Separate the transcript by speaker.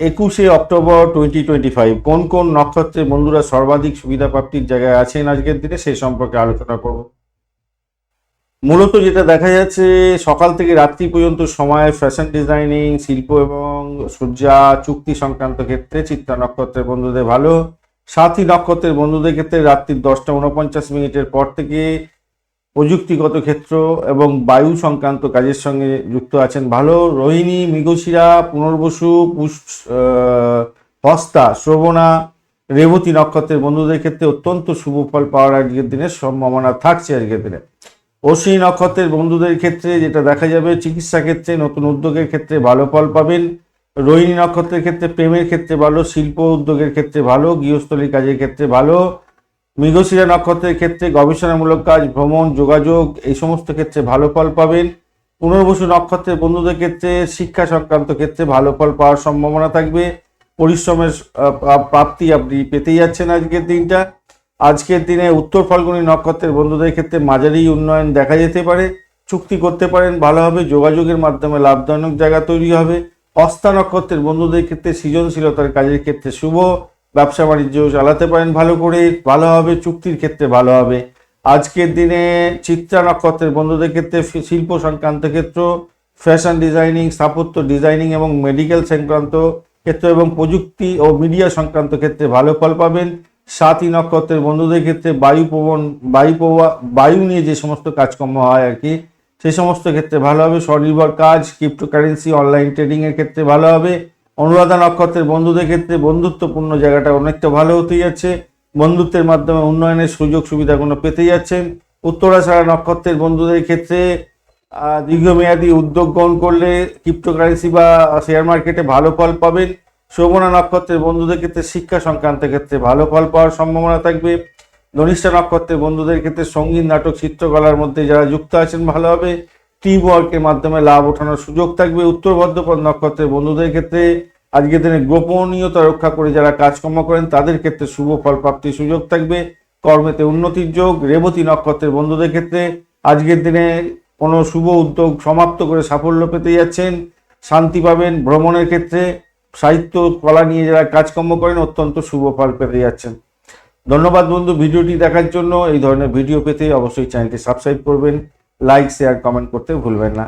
Speaker 1: একুশে October twenty twenty five কোন কোন নক্ষত্রের বন্ধুরা সর্বাধিক সুবিধা প্রাপ্তির জায়গায় আছেন আজকের দিনে সেই সম্পর্কে আলোচনা করব। মূলত যেটা দেখা যাচ্ছে, সকাল থেকে রাত্রি পর্যন্ত সময় ফ্যাশন ডিজাইনিং শিল্প এবং সূর্যা চুক্তি সংক্রান্ত ক্ষেত্রে চিত্রা নক্ষত্রের বন্ধুদের ভালো। সাথী নক্ষত্রের বন্ধুদের ক্ষেত্রে রাত্রি দশটা উনপঞ্চাশ মিনিটের পর থেকে প্রযুক্তিগত ক্ষেত্র এবং বায়ু সংক্রান্ত কাজের সঙ্গে যুক্ত আছেন ভালো রোহিণী, মৃগশিরা পুনর্বসু হস্তা, শ্রবণা, রেবতী নক্ষত্রের বন্ধুদের ক্ষেত্রে অত্যন্ত শুভ ফল পাওয়ার আজকের দিনে সম্ভাবনা থাকছে আজকের দিনে। অশ্বিনী নক্ষত্রের বন্ধুদের ক্ষেত্রে যেটা দেখা যাবে, চিকিৎসা ক্ষেত্রে, নতুন উদ্যোগের ক্ষেত্রে ভালো ফল পাবেন। রোহিণী নক্ষত্রের ক্ষেত্রে প্রেমের ক্ষেত্রে ভালো, শিল্প উদ্যোগের ক্ষেত্রে ভালো, গৃহস্থলী কাজের ক্ষেত্রে ভালো মৃগশিরা নক্ষত্রের ক্ষেত্রে গবেষণামূলক কাজ, ভ্রমণ, যোগাযোগ, এই সমস্ত ক্ষেত্রে ভালো ফল পাবেন। পুনর্বসু নক্ষত্রের বন্ধুদের ক্ষেত্রে, শিক্ষা সংক্রান্ত ক্ষেত্রে ভালো ফল পাওয়ার সম্ভাবনা থাকবে। পরিশ্রমের প্রাপ্তি আপনি পেতেই যাচ্ছেন আজকের দিনটা। আজকের দিনে উত্তর ফাল্গুনী নক্ষত্রের বন্ধুদের ক্ষেত্রে মাঝারি উন্নয়ন দেখা যেতে পারে। চুক্তি করতে পারেন, ভালো হবে। যোগাযোগের মাধ্যমে লাভজনক জায়গা তৈরি হবে। অস্থা নক্ষত্রের বন্ধুদের ক্ষেত্রে সৃজনশীলতার কাজের ক্ষেত্রে শুভ। ব্যবসা বাণিজ্য চালাতে পারেন ভালো করে, ভালো হবে, চুক্তির ক্ষেত্রে ভালো হবে। আজকের দিনে চিত্রা নক্ষত্রের বন্ধুদের ক্ষেত্রে শিল্প সংক্রান্ত ক্ষেত্র ফ্যাশন ডিজাইনিং স্থাপত্য ডিজাইনিং এবং মেডিকেল সংক্রান্ত ক্ষেত্র এবং প্রযুক্তি ও মিডিয়া সংক্রান্ত ক্ষেত্রে ভালো ফল পাবেন। সাতই নক্ষত্রের বন্ধুদের ক্ষেত্রে বায়ু পবন বায়ু বায়ু নিয়ে যে সমস্ত কাজকর্ম হয় আর কি সেই সমস্ত ক্ষেত্রে ভালো হবে। স্বনির্ভর কাজ ক্রিপ্টোকারেন্সি অনলাইন ট্রেডিংয়ের ক্ষেত্রে ভালো হবে। অনুরাধা নক্ষত্রের বন্ধুদের ক্ষেত্রে বন্ধুত্বপূর্ণ জায়গাটা অনেকটা ভালো হতে যাচ্ছে। বন্ধুত্বের মাধ্যমে উন্নয়নের সুযোগ সুবিধাগুলো পেতে যাচ্ছেন। উত্তরাছাড়া নক্ষত্রের বন্ধুদের ক্ষেত্রে দীর্ঘমেয়াদী উদ্যোগ গ্রহণ করলে ক্রিপ্টোকারেন্সি বা শেয়ার মার্কেটে ভালো ফল পাবেন। শোভনা নক্ষত্রের বন্ধুদের ক্ষেত্রে শিক্ষা সংক্রান্ত ক্ষেত্রে ভালো ফল পাওয়ার সম্ভাবনা থাকবে। ধনিষ্ঠা নক্ষত্রের বন্ধুদের ক্ষেত্রে সংগীত, নাটক, চিত্রকলার মধ্যে যারা যুক্ত আছেন ভালো হবে। টিম ওয়ার্কের মাধ্যমে লাভ ওঠানোর সুযোগ থাকবে উত্তর ভদ্রপদ নক্ষত্রের বন্ধুদের ক্ষেত্রে। আজকের দিনে গোপনীয়তা রক্ষা করে যারা কাজকর্ম করেন, তাদের ক্ষেত্রে শুভ ফল প্রাপ্তির সুযোগ থাকবে। কর্মেতে উন্নতির যোগ, রেবতী নক্ষত্রের বন্ধুদের ক্ষেত্রে আজকের দিনে কোনো শুভ উদ্যোগ সমাপ্ত করে সাফল্য পেতে যাচ্ছেন। শান্তি পাবেন ভ্রমণের ক্ষেত্রে। সাহিত্য, কলা নিয়ে যারা কাজকর্ম করেন, অত্যন্ত শুভ ফল পেতে যাচ্ছেন। ধন্যবাদ বন্ধু ভিডিওটি দেখার জন্য। এই ধরনের ভিডিও পেতে অবশ্যই চ্যানেলটি সাবস্ক্রাইব করবেন। লাইক শেয়ার কমেন্ট করতে ভুলবেন না।